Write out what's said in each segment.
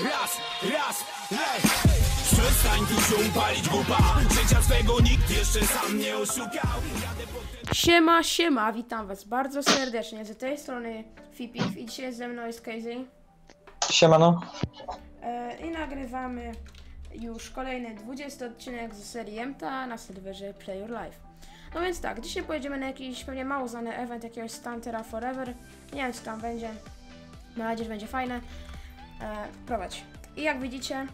Raz, raz, lej Przestań tu się palić głupa Życia swego nikt jeszcze sam nie oszukał Siema, siema, witam was bardzo serdecznie. Z tej strony Fipif i dzisiaj ze mną jest Casey. Siemano. E, I nagrywamy już kolejny 20 odcinek z serii MTA na serwerze Play Your Life. No więc tak, dzisiaj pojedziemy na jakiś pewnie mało znany event jakiegoś Stantera Forever. Nie wiem co tam będzie. Mam nadzieję, że będzie fajne. E, prowadź. I jak widzicie,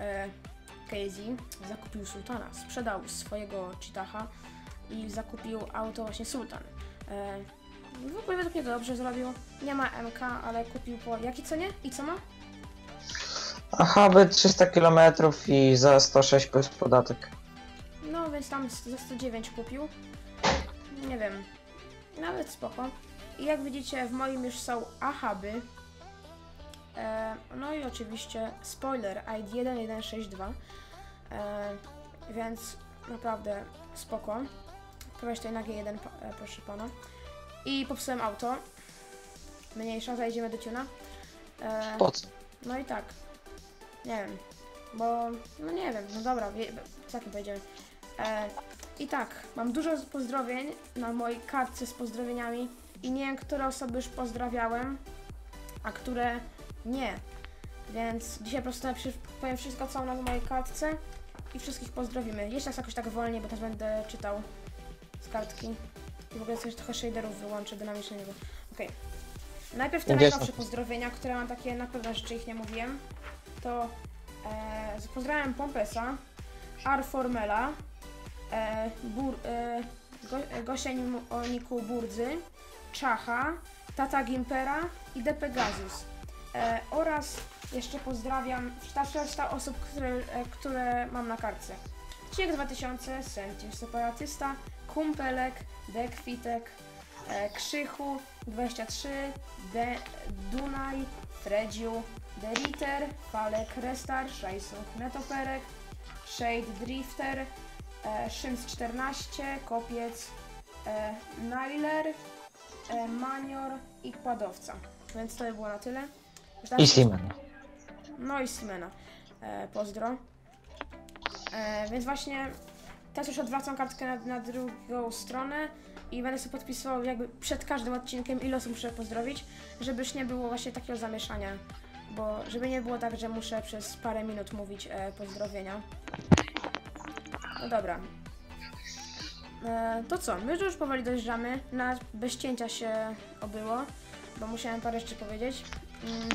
e, Casey zakupił Sultana. Sprzedał swojego Cheetaha i zakupił auto właśnie Sultan. E, w ogóle według mnie dobrze zrobił. Nie ma MK, ale kupił po jakiej cenie? I co ma? Aha, by 300 km i za 106 plus podatek. No więc tam za 109 kupił. Nie wiem. Nawet spoko. I jak widzicie w moim już są ahaby. Oczywiście spoiler ID 1162. E, więc naprawdę spoko. Prowadź tutaj na G1 pa- e, proszę pana. I popsułem auto. Mniejsza, zajdziemy do tuna. E, Po co? no i tak. Nie wiem. Bo, no nie wiem, no dobra, wie, z jakim pojedziemy. E, I tak, mam dużo pozdrowień na mojej kartce z pozdrowieniami i nie wiem, które osoby już pozdrawiałem, a które nie. Więc dzisiaj po prostu powiem wszystko, co mam na mojej kartce i wszystkich pozdrowimy. Jeszcze raz jakoś tak wolniej, bo teraz będę czytał z kartki. I w ogóle coś trochę shaderów wyłączę dynamicznego. Okej. Najpierw te najnowsze pozdrowienia, które mam takie, na pewno rzeczy ich nie mówiłem. To e, pozdrawiam Pompesa, Arformela, e, Bur, e, Go, e, Gosia Nim- Oniku Burdzy, Czacha, Tata Gimpera i De Pegasus. E, oraz jeszcze pozdrawiam ta reszta osób, które, e, które mam na kartce. Ciek 2000, Sentim Separatysta, Kumpelek, Dekwitek, e, Krzychu 23, De, Dunaj, Fredziu, Deriter, Falek, Restart, Szajsung, Netoperek, Shade Drifter, e, Szyms 14, Kopiec, e, Manior i Kładowca. Więc to by było na tyle. I Siemano. No i Simena. E, pozdro. E, więc właśnie teraz już odwracam kartkę na, na drugą stronę i będę sobie podpisywał jakby przed każdym odcinkiem ile osób muszę pozdrowić, żeby już nie było właśnie takiego zamieszania. Bo żeby nie było tak, że muszę przez parę minut mówić e, pozdrowienia. No dobra. E, to co? My już powoli dojeżdżamy. Na bez cięcia się obyło, bo musiałem parę rzeczy powiedzieć. Mm.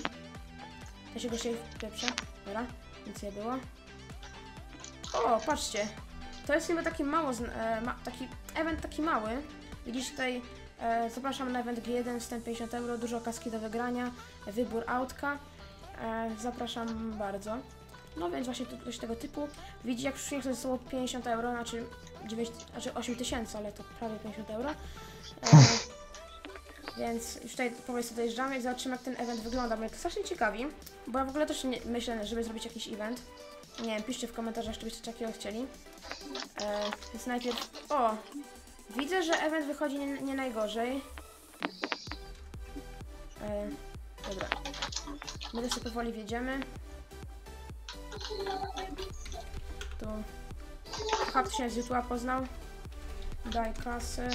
Ja się go się pieprze. Dobra, nic nie było. O, patrzcie. To jest niby taki mało, e, ma, taki event taki mały. Widzisz tutaj, e, zapraszam na event G1, wstęp 50 euro, dużo kaski do wygrania, wybór autka. E, zapraszam bardzo. No więc właśnie tu coś tego typu. Widzi jak już to zostało 50 euro, znaczy, 9, znaczy 8 tysięcy, ale to prawie 50 euro. E, więc już tutaj powoli sobie dojeżdżamy i zobaczymy jak ten event wygląda, bo mnie to strasznie ciekawi, bo ja w ogóle też nie, myślę, żeby zrobić jakiś event. Nie wiem, piszcie w komentarzach, czy byście takiego chcieli. E, więc najpierw... O! Widzę, że event wychodzi nie, nie najgorzej. E, dobra. My też powoli wjedziemy. Tu... Hak się z YouTube'a poznał. Daj kasę.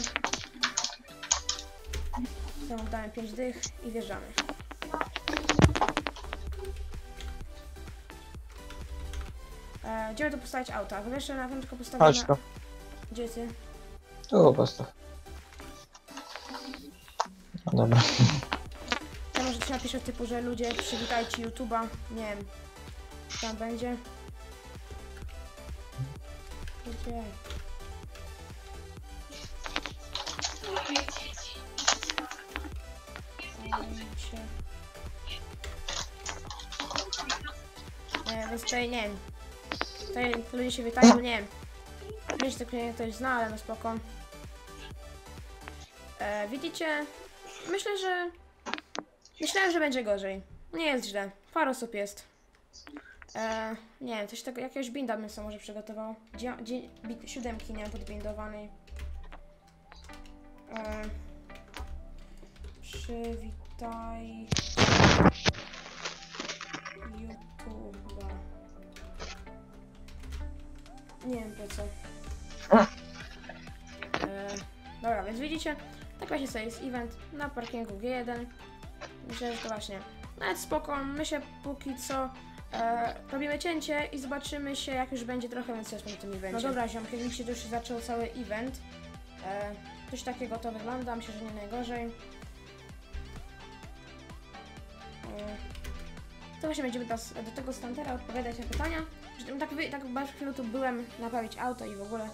Temu dałem 5 dych i wjeżdżamy. E, gdzie tu postawić auta? Jeszcze na tym tylko postawię Chodź na... tu. Gdzie ty? Tu postaw. No dobra. Ja może ci napiszę typu, że ludzie przywitajcie YouTube'a. Nie wiem. Co tam będzie. Gdzie? Więc tutaj nie wiem. Tutaj ludzie się witają, nie wiem. Wiesz, mnie ktoś zna, ale no spoko. E, widzicie? Myślę, że Myślałem, że będzie gorzej. Nie jest źle. Parę osób jest. E, nie wiem, coś tego, jakiegoś binda bym sobie może przygotował. Dzie, bi, siódemki nie mam podbindowanej. E, przywitaj Nie wiem po co. E, dobra, więc widzicie, tak właśnie sobie jest event na parkingu G1. Myślę, że to właśnie nawet spoko. My się póki co e, robimy cięcie i zobaczymy się jak już będzie trochę więcej na tym evencie. No dobra, ziomki, widzicie, to już się zaczął cały event. E, coś takiego to wygląda, myślę, że nie najgorzej. E, to właśnie będziemy teraz do tego stantera odpowiadać na pytania. Że tak, wy, tak bardzo chwilę byłem naprawić auto i w ogóle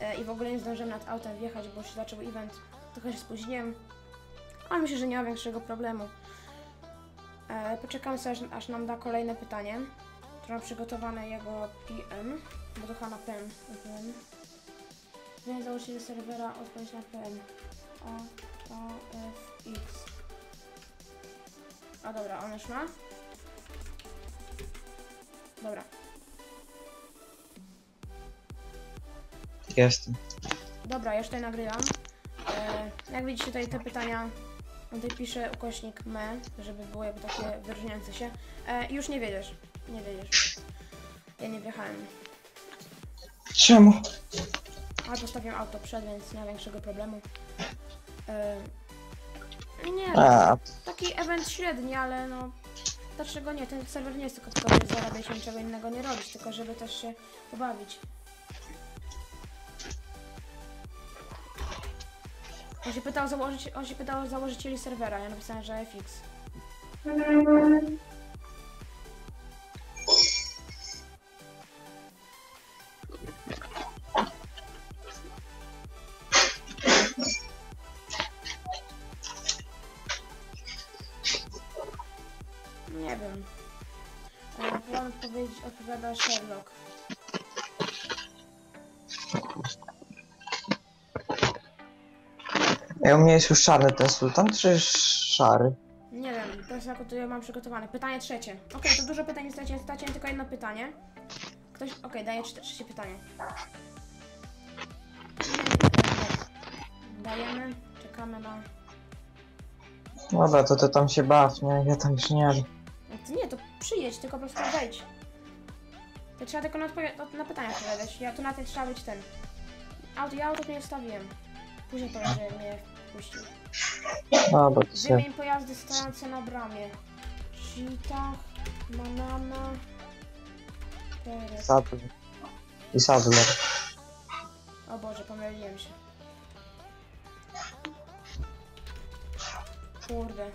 e, i w ogóle nie zdążyłem nad autem wjechać, bo się zaczął event. Trochę się spóźniłem. Ale myślę, że nie ma większego problemu. E, poczekam sobie, aż, aż nam da kolejne pytanie. To mam przygotowane jego PM, bo to chyba na PM. PM. Więc założyciel serwera odpowiedź na PM. O, O, F, X. A dobra, on już ma. Dobra. Jestem. Dobra, ja już tutaj nagrywam. E, jak widzicie tutaj te pytania, tutaj piszę ukośnik me, żeby było jakby takie wyróżniające się. E, już nie wiedziesz, nie wiedziesz. Ja nie wjechałem. Czemu? Ale postawiłem auto przed, więc nie ma większego problemu. E, nie, A, taki event średni, ale no... Dlaczego nie? Ten serwer nie jest tylko po to, żeby zarabiać niczego innego nie robić, tylko żeby też się pobawić. On się pytał, założyć, on się pytał założycieli serwera, ja napisałem, że FX. Nie wiem. E, Plan odpowiedź odpowiada Sherlock. Ej, u mnie jest już czarny ten sultan, czy szary? Nie wiem, to jest jak tutaj mam przygotowane. Pytanie trzecie. Okej, to dużo pytań nie straciłem, straciłem tylko jedno pytanie. Ktoś, okej, daję trzecie, trzecie pytanie. Dajemy, czekamy na... Dobra, to ty tam się baw, nie? Ja tam już nie jadę. To nie, to przyjedź, tylko po prostu wejdź. To trzeba tylko na, odpowie- na- na pytania odpowiadać. Ja tu na tej trzeba być ten. Auto, ja auto nie wstawiłem. Później powiem, że mnie wpuścił. Dobra, to sobie. Wymień pojazdy stojące na bramie. Cheetah, Manana, Teres. Sadler. I Sadler. O Boże, pomyliłem się. Kurde.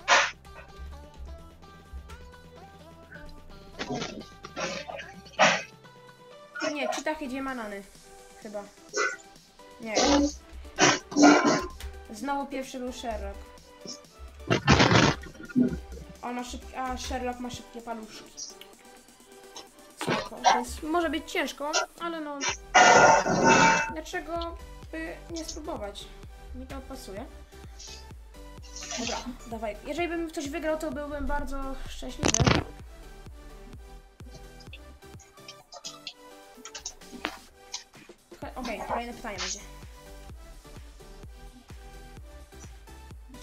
Nie, Cheetah i dwie manany. Chyba. Nie. Znowu pierwszy był Sherlock. Szybkie, a Sherlock ma szybkie paluszki. Spoko. Więc może być ciężko, ale no Dlaczego by nie spróbować? Mi to pasuje. Dobra, dawaj. Jeżeli bym ktoś wygrał, to byłbym bardzo szczęśliwy. Okej, kolejne pytanie będzie.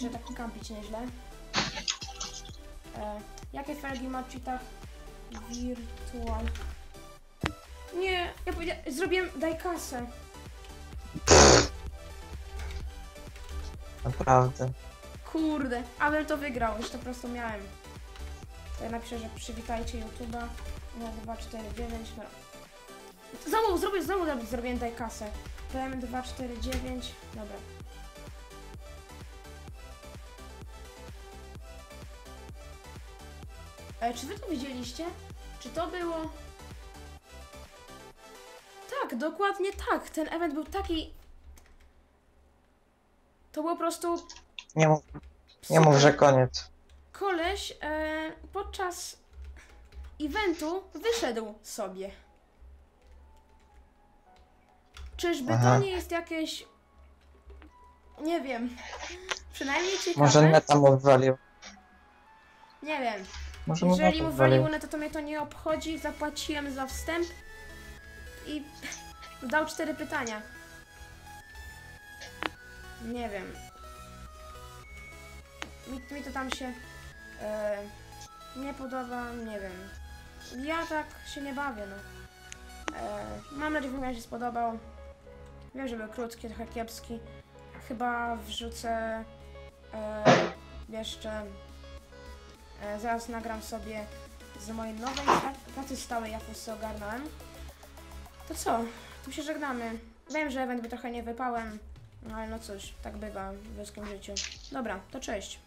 Że tak kampić nieźle. E, jakie felgi ma cheatach Virtual? Nie, ja powiedziałem, zrobiłem daj kasę. Naprawdę. Kurde, Abel to wygrał, już to po prostu miałem. To ja napiszę, że przywitajcie YouTube'a na 249. No. Znowu, zrobię, znowu zrobię- zrobiłem daj kasę. PM249, dobra. E, czy wy to widzieliście? Czy to było... Tak, dokładnie tak. Ten event był taki... To było po prostu Nie mów, nie mów, że koniec. koleś e, podczas eventu wyszedł sobie. Czyżby Aha. to nie jest jakieś. Nie wiem. Przynajmniej ciekawe. Może neta mu wywalił. Nie wiem. Może Jeżeli mu waliło, no to, to mnie to nie obchodzi. Zapłaciłem za wstęp i dał cztery pytania. Nie wiem. Mi, mi to tam się e, nie podoba, nie wiem. Ja tak się nie bawię, no. E, mam nadzieję, że Wam się spodobał. Wiem, że był krótki, trochę kiepski. Chyba wrzucę e, jeszcze. E, zaraz nagram sobie z mojej nowej pra- pracy stałej, jaką sobie ogarnąłem. To co? Tu się żegnamy. Wiem, że event był trochę nie wypałem, no ale no cóż, tak bywa w ludzkim życiu. Dobra, to cześć.